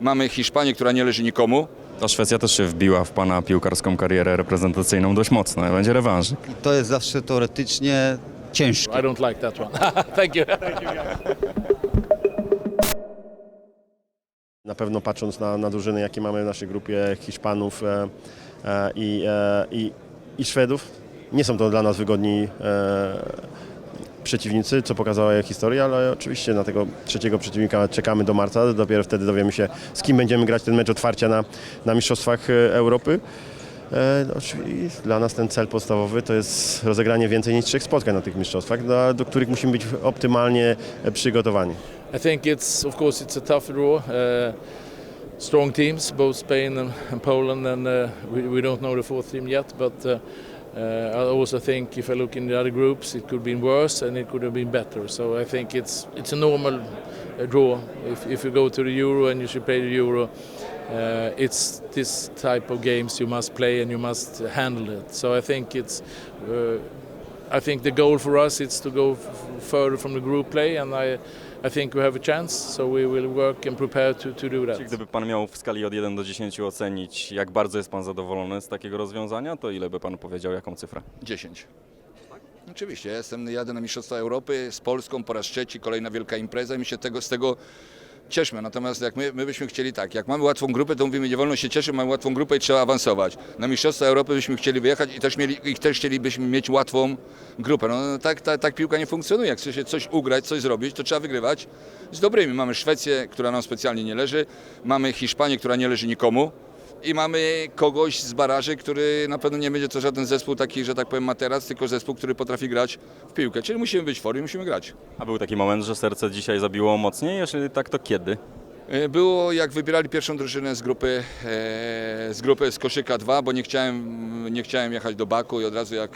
Mamy Hiszpanię, która nie leży nikomu. Ta Szwecja też się wbiła w pana piłkarską karierę reprezentacyjną dość mocno. Będzie rewanżyk. To jest zawsze teoretycznie ciężkie. I don't like that one. Thank you. Na pewno patrząc na, na drużyny, jakie mamy w naszej grupie Hiszpanów e, e, i, e, i, i Szwedów, nie są to dla nas wygodni e, przeciwnicy, co pokazała historia, ale oczywiście na tego trzeciego przeciwnika czekamy do marca. Dopiero wtedy dowiemy się, z kim będziemy grać ten mecz otwarcia na, na Mistrzostwach e, Europy. E, no, dla nas ten cel podstawowy to jest rozegranie więcej niż trzech spotkań na tych mistrzostwach, do, których musimy być optymalnie e, przygotowani. I think it's, of course, it's a tough draw. Uh, strong teams, both Spain and, and Poland, and uh, we, we don't know the fourth team yet. But uh, I also think if I look in the other groups, it could have been worse and it could have been better. So I think it's it's a normal uh, draw. If, if you go to the Euro and you should play the Euro, uh, it's this type of games you must play and you must handle it. So I think it's. Uh, I think the goal for us is to go f- further from the group play, and I, I think we have a chance. So we will work and prepare to, to do that. Gdyby pan miał w skali od 1 do 10 ocenić, jak bardzo jest pan zadowolony z takiego rozwiązania, to ile by pan powiedział, jaką cyfrę? 10. Oczywiście, ja jestem, jadę na Mistrzostwa Europy z Polską po raz trzeci, kolejna wielka impreza i my się tego, z tego cieszmy. Natomiast jak my, my byśmy chcieli tak, jak mamy łatwą grupę, to mówimy, nie wolno się cieszyć, mamy łatwą grupę i trzeba awansować. Na Mistrzostwa Europy byśmy chcieli wyjechać i też, mieli, i też chcielibyśmy mieć łatwą grupę. No tak, tak, tak piłka nie funkcjonuje. Jak chce się coś ugrać, coś zrobić, to trzeba wygrywać z dobrymi. Mamy Szwecję, która nam specjalnie nie leży, mamy Hiszpanię, która nie leży nikomu. I mamy kogoś z baraży, który na pewno nie będzie to żaden zespół taki, że tak powiem, materac, tylko zespół, który potrafi grać w piłkę. Czyli musimy być w formie, musimy grać. A był taki moment, że serce dzisiaj zabiło mocniej? Jeżeli tak, to kiedy? E, Było jak wybierali pierwszą drużynę z grupy, e, z grupy z koszyka 2, bo nie chciałem, nie chciałem jechać do Baku i od razu jak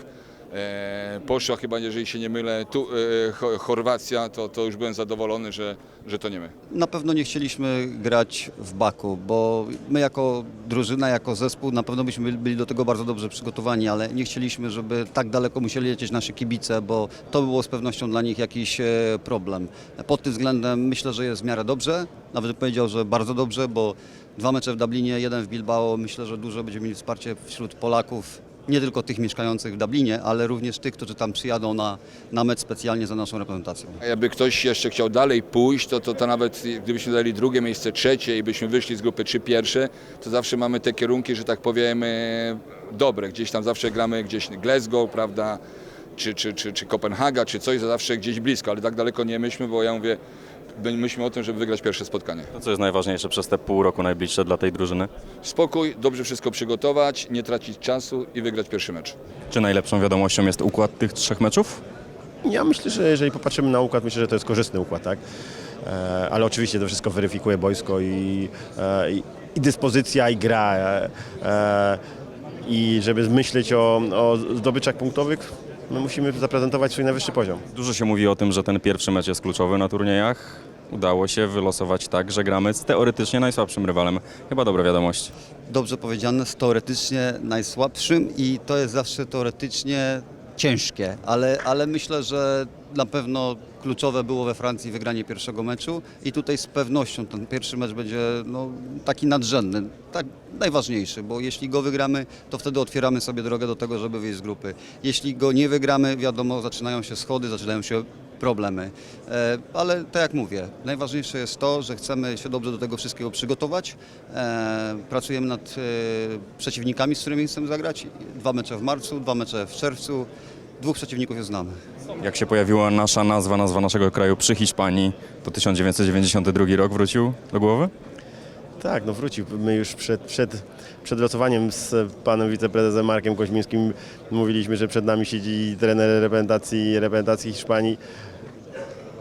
poszła chyba, jeżeli się nie mylę, tu, e, Cho- Chorwacja, to, to już byłem zadowolony, że, że to nie my. Na pewno nie chcieliśmy grać w Baku, bo my jako drużyna, jako zespół na pewno byśmy byli do tego bardzo dobrze przygotowani, ale nie chcieliśmy, żeby tak daleko musieli lecieć nasi kibice, bo to było z pewnością dla nich jakiś e, problem. Pod tym względem myślę, że jest w miarę dobrze, nawet powiedział, że bardzo dobrze, bo dwa mecze w Dublinie, jeden w Bilbao, myślę, że dużo będziemy mieli wsparcie wśród Polaków, nie tylko tych mieszkających w Dublinie, ale również tych, którzy tam przyjadą na, na mecz specjalnie za naszą reprezentacją. A jakby ktoś jeszcze chciał dalej pójść, to, to, to nawet gdybyśmy dali drugie miejsce, trzecie i byśmy wyszli z grupy trzy pierwsze, to zawsze mamy te kierunki, że tak powiem, e, dobre. Gdzieś tam zawsze gramy gdzieś Glasgow, prawda, czy, czy, czy, czy Kopenhaga, czy coś, zawsze gdzieś blisko, ale tak daleko nie myślmy, bo ja mówię, myślmy o tym, żeby wygrać pierwsze spotkanie. To co jest najważniejsze przez te pół roku najbliższe dla tej drużyny? Spokój, dobrze wszystko przygotować, nie tracić czasu i wygrać pierwszy mecz. Czy najlepszą wiadomością jest układ tych trzech meczów? Ja myślę, że jeżeli popatrzymy na układ, myślę, że to jest korzystny układ, tak? E, ale oczywiście to wszystko weryfikuje boisko i, e, i, i dyspozycja, i gra. E, e, I żeby myśleć o, o zdobyczach punktowych, my musimy zaprezentować swój najwyższy poziom. Dużo się mówi o tym, że ten pierwszy mecz jest kluczowy na turniejach. Udało się wylosować tak, że gramy z teoretycznie najsłabszym rywalem. Chyba dobra wiadomość. dobrze powiedziane, z teoretycznie najsłabszym i to jest zawsze teoretycznie ciężkie, ale, ale myślę, że na pewno kluczowe było we Francji wygranie pierwszego meczu i tutaj z pewnością ten pierwszy mecz będzie no, taki nadrzędny, tak najważniejszy, bo jeśli go wygramy, to wtedy otwieramy sobie drogę do tego, żeby wyjść z grupy. Jeśli go nie wygramy, wiadomo, zaczynają się schody, zaczynają się problemy. E, Ale tak jak mówię, najważniejsze jest to, że chcemy się dobrze do tego wszystkiego przygotować. E, Pracujemy nad e, przeciwnikami, z którymi chcemy zagrać. Dwa mecze w marcu, dwa mecze w czerwcu. Dwóch przeciwników już znamy. Jak się pojawiła nasza nazwa, nazwa naszego kraju przy Hiszpanii, to 1992 rok wrócił do głowy? Tak, no wrócił. My już przed, przed, przed losowaniem z panem wiceprezesem Markiem Koźmińskim mówiliśmy, że przed nami siedzi trener reprezentacji, reprezentacji Hiszpanii.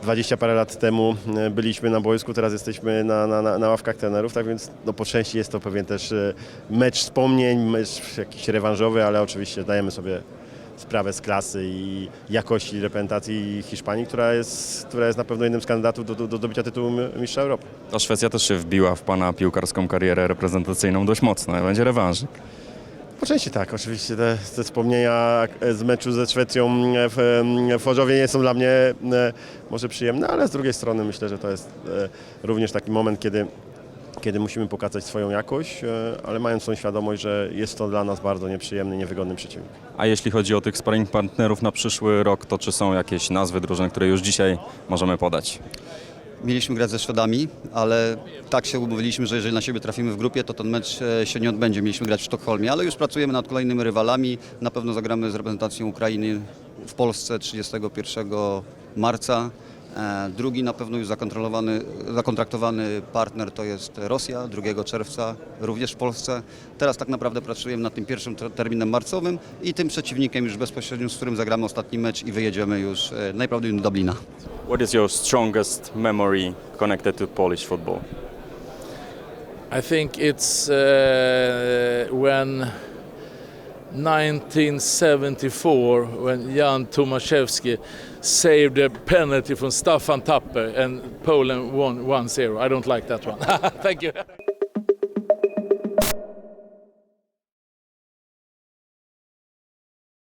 20 parę lat temu e, byliśmy na boisku, teraz jesteśmy na, na, na- ławkach trenerów, tak więc no, po części jest to pewien też e, mecz wspomnień, mecz jakiś rewanżowy, ale oczywiście dajemy sobie sprawę z klasy i jakości reprezentacji Hiszpanii, która jest, która jest na pewno jednym z kandydatów do, do, do zdobycia tytułu mistrza Europy. Ta Szwecja też się wbiła w pana piłkarską karierę reprezentacyjną dość mocno. Będzie rewanżyk. Po części tak, oczywiście te, te wspomnienia z meczu ze Szwecją w, w Chorzowie nie są dla mnie e, może przyjemne, ale z drugiej strony myślę, że to jest e, również taki moment, kiedy kiedy musimy pokazać swoją jakość, e, ale mając tą świadomość, że jest to dla nas bardzo nieprzyjemny, niewygodny przeciwnik. A jeśli chodzi o tych sparring partnerów na przyszły rok, to czy są jakieś nazwy drużyn, które już dzisiaj możemy podać? Mieliśmy grać ze Szwedami, ale tak się umówiliśmy, że jeżeli na siebie trafimy w grupie, to ten mecz e, się nie odbędzie. Mieliśmy grać w Sztokholmie, ale już pracujemy nad kolejnymi rywalami. Na pewno zagramy z reprezentacją Ukrainy w Polsce 31 marca. E, Drugi na pewno już zakontrolowany, zakontraktowany partner to jest Rosja 2 czerwca, również w Polsce. Teraz tak naprawdę pracujemy nad tym pierwszym ter- terminem marcowym i tym przeciwnikiem już bezpośrednio, z którym zagramy ostatni mecz i wyjedziemy już e, najprawdopodobniej do Dublina. What is your strongest memory connected to Polish football? I think it's uh, when 1974 when Jan Tomaszewski saved a penalty from Staffan Tapper and Poland won 1-0. I don't like that one. Thank you.